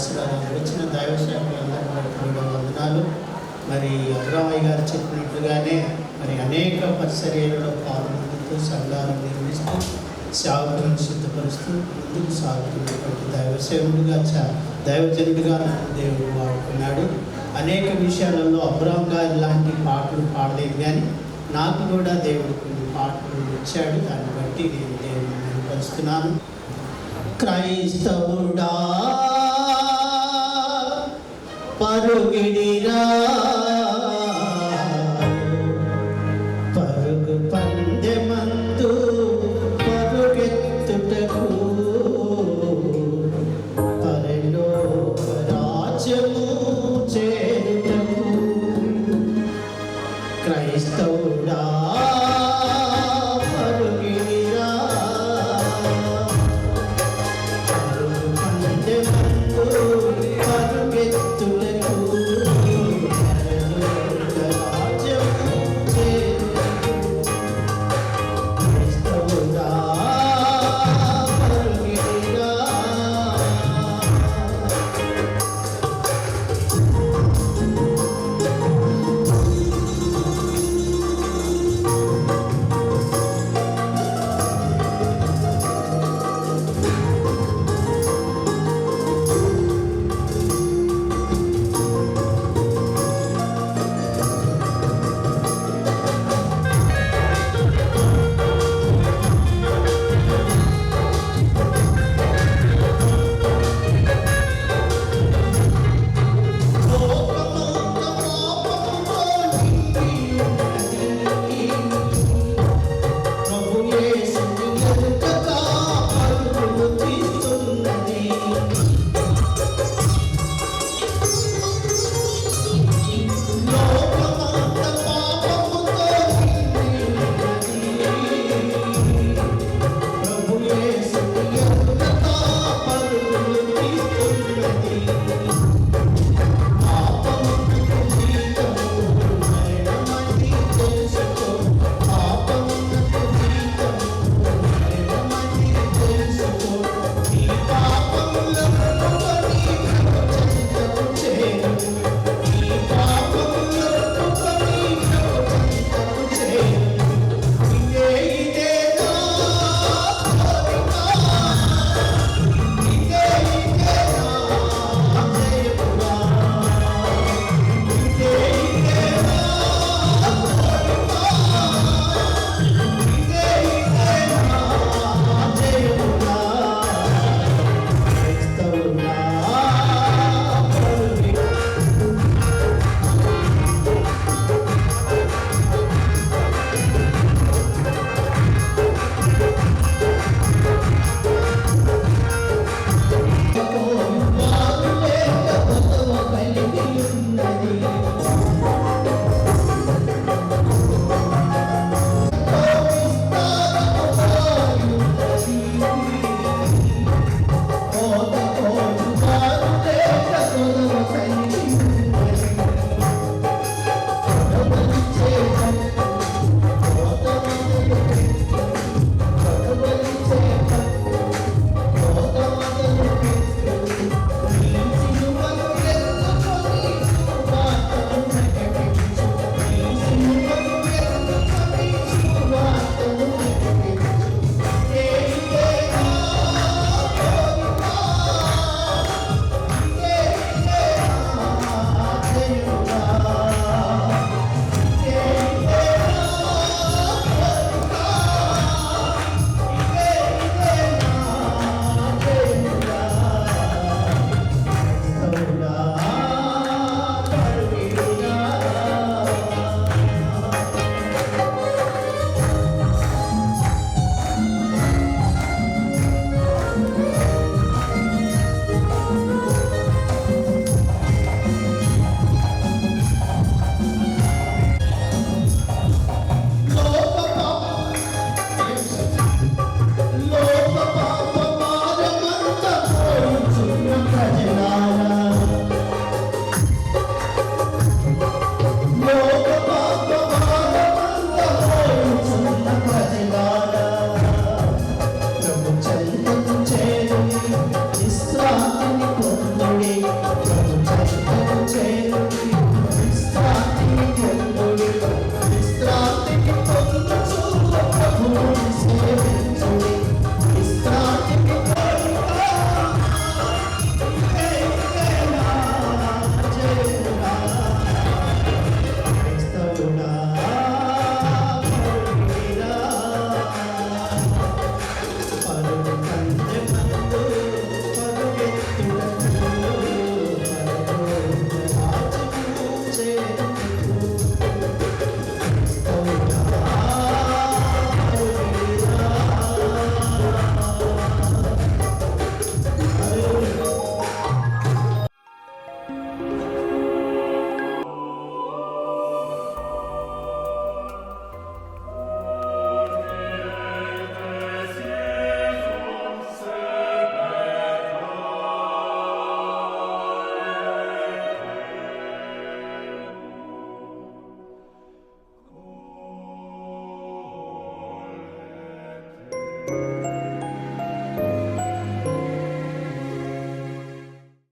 ఆశీర్వాదాలు వచ్చిన దైవ సేవలందరూ వందనాలు. మరి అబ్రామయ్య గారు చెప్పినట్లుగానే మరి అనేక పరిచర్యలలో పాల్గొంటూ సంఘాలు నిర్మిస్తూ సేవకులను సిద్ధపరుస్తూ ముందుకు సాగుతున్నటువంటి దైవ సేవుడిగా చ- దైవజనుడిగా దేవుడు వాడుకున్నాడు. అనేక విషయాలలో అబ్రామ్ గారు ఇలాంటి పాటలు పాడలేదు కానీ నాకు కూడా దేవుడు కొన్ని పాటలు ఇచ్చాడు. దాన్ని బట్టి నేను దేవుడిని కనపరుస్తున్నాను క్రైస్తవుడా பருகினிரா